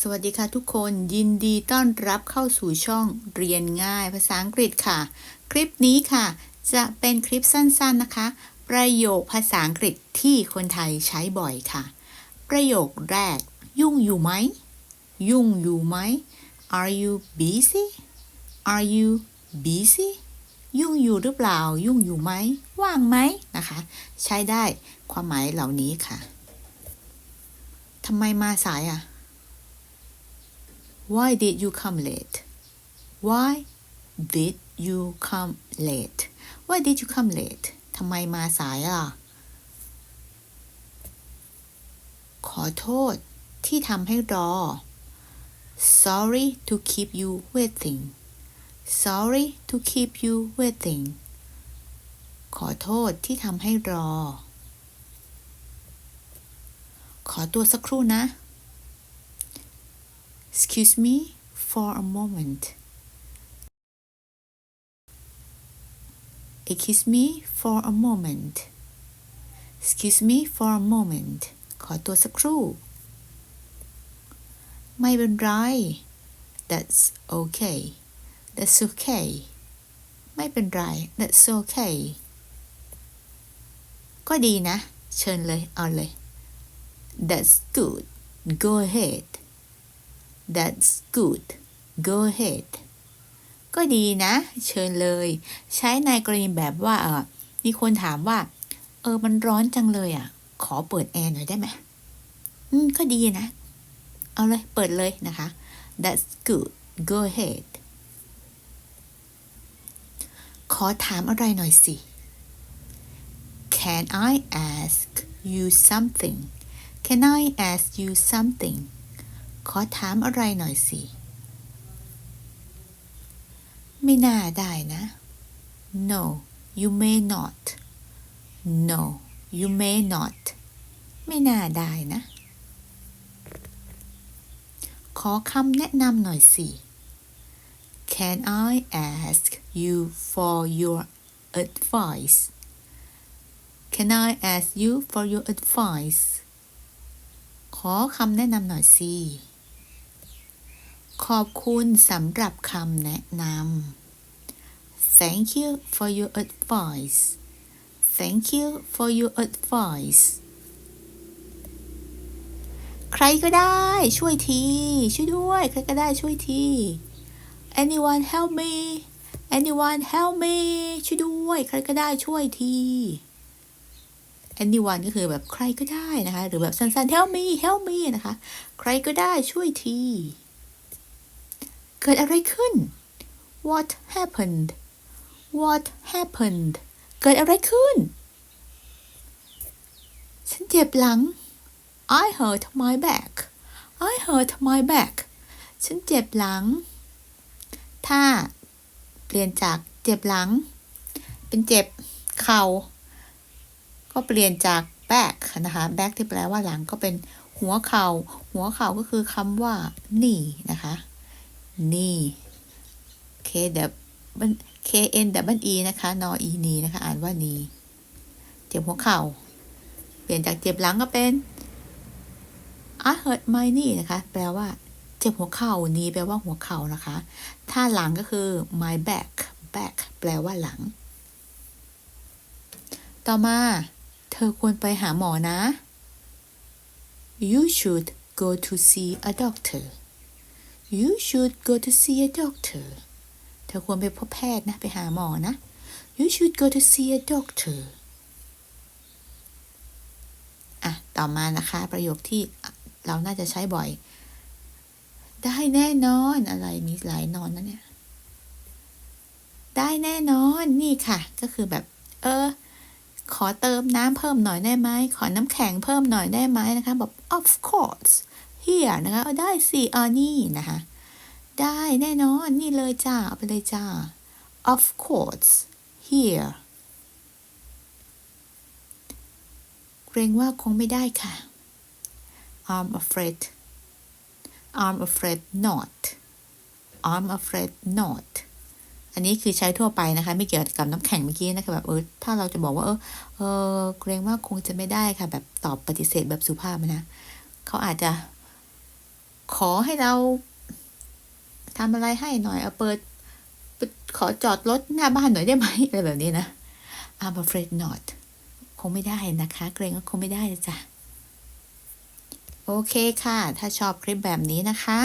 สวัสดีค่ะทุกคนยินดีต้อนรับเข้าสู่ช่องเรียนง่ายภาษาอังกฤษค่ะ คลิปนี้ค่ะ จะเป็นคลิปสั้นๆนะคะ ประโยคภาษาอังกฤษที่คนไทยใช้บ่อยค่ะ ประโยคแรก ยุ่งอยู่ไหม ยุ่งอยู่ไหม Are you busy Are you busy ยุ่งอยู่หรือเปล่า ยุ่งอยู่ไหม ว่างไหมนะคะ ใช้ได้ความหมายเหล่านี้ค่ะทำไมมาสายอะ Why did you come late? Why did you come late? Why did you come late? ทำไมมาสายอะ ขอโทษที่ทำให้รอ Sorry to keep you waiting. Sorry to keep you waiting. ขอโทษที่ทำให้รอ ขอตัวสักครู่นะ Excuse me for a moment. Excuse me for a moment. Excuse me for a moment. ขอตัวสักครู่ ไม่เป็นไร That's okay. That's okay. ไม่เป็นไร That's okay. ก็ดีนะ เชิญเลย เอาเลย That's good. Go ahead. That's good. Go ahead. ก็ดีนะ เชิญเลย ใช้ในกรณีแบบว่าเออมีคนถามว่า เออมันร้อนจังเลยอะ ขอเปิดแอร์หน่อยได้ไหมอืมก็ดีนะ เอาเลย เปิดเลยนะคะ That's good. Go ahead. ขอถามอะไรหน่อยสิ Can I ask you something? Can I ask you something? ขอถามอะไรหน่อยสิ ไม่น่าได้นะ No you may not No you may not ไม่น่าได้นะ ขอคำแนะนำหน่อยสิ Can I ask you for your advice Can I ask you for your advice ขอคำแนะนำหน่อยสิ ขอบคุณสำหรับคำแนะนำ Thank you for your advice Thank you for your advice ใครก็ได้ช่วยที ช่วยด้วย ใครก็ได้ช่วยที Anyone help me Anyone help me ช่วยด้วย ใครก็ได้ช่วยที anyone ก็คือแบบใครก็ได้นะคะ หรือแบบสั้นๆ help me help me นะคะ ใครก็ได้ช่วยที เกิดอะไรขึ้น what happened what happened เกิดอะไรขึ้น ฉันเจ็บหลัง I hurt my back I hurt my back ฉันเจ็บหลัง ถ้า เปลี่ยนจากเจ็บหลัง เป็นเจ็บเข่า ก็เปลี่ยนจาก back นะคะ back ที่แปลว่าหลังก็เป็นหัวเข่า หัวเข่าก็คือคำว่า knee นะคะ knee k w k n w e นะคะนอ e นีนะคะ อ่านว่า knee เจ็บหัวเข่า เปลี่ยนจากเจ็บหลังก็เป็น I hurt my knee นะคะ แปลว่า เจ็บหัวเข่า knee แปลว่าหัวเข่านะคะ ถ้าหลังก็คือ my back back แปลว่าหลัง ต่อมา เธอควรไปหาหมอนะ you should go to see a doctor you should go to see a doctor เธอควรไปพบแพทย์นะ ไปหาหมอนะ you should go to see a doctor อะ ต่อมานะคะ ประโยคที่เราน่าจะใช้บ่อย ได้แน่นอนอะไรมีหลายนอนนะเนี่ย ได้แน่นอนนี่ค่ะ ก็คือแบบ เออ ขอเติมน้ำเพิ่มหน่อยได้ไหม ขอน้ำแข็งเพิ่มหน่อยได้ไหมนะคะแบบ of course here นะคะเอาได้สิอ่านี่นะคะได้แน่นอนนี่เลยจ้าเอาไปเลยจ้า of course here เกรงว่าคงไม่ได้ค่ะ I'm afraid I'm afraid not I'm afraid not อันนี้คือใช้ทั่วไปนะคะ ไม่เกี่ยวกับน้ำแข็งเมื่อกี้นะคะแบบเออถ้าเราจะบอกว่า เออเออเกรงว่าคงจะไม่ได้ค่ะ แบบตอบปฏิเสธแบบสุภาพนะเขาอาจจะ ขอให้เราทำอะไรให้หน่อยเอาเปิด ขอจอดรถหน้าบ้านหน่อยได้ไหมอะไรแบบนี้นะ I'm afraid not คงไม่ได้นะคะ เกรงว่าคงไม่ได้จ้ะ โอเคค่ะ ถ้าชอบคลิปแบบนี้นะคะ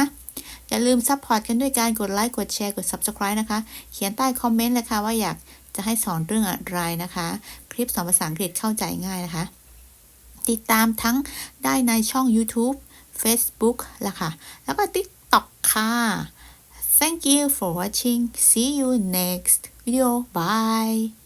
อย่าลืมซัพพอร์ตกันด้วยการกดไลค์ กดแชร์ กด Subscribe นะคะ เขียนใต้คอมเมนต์เลยค่ะว่าอยากจะให้สอนเรื่องอะไรนะคะ คลิปสอนภาษาอังกฤษเข้าใจง่ายนะคะ ติดตามทั้งได้ในช่อง YouTube Facebook ละค่ะ แล้วก็ TikTok ค่ะ Thank you for watching. See you next video. Bye.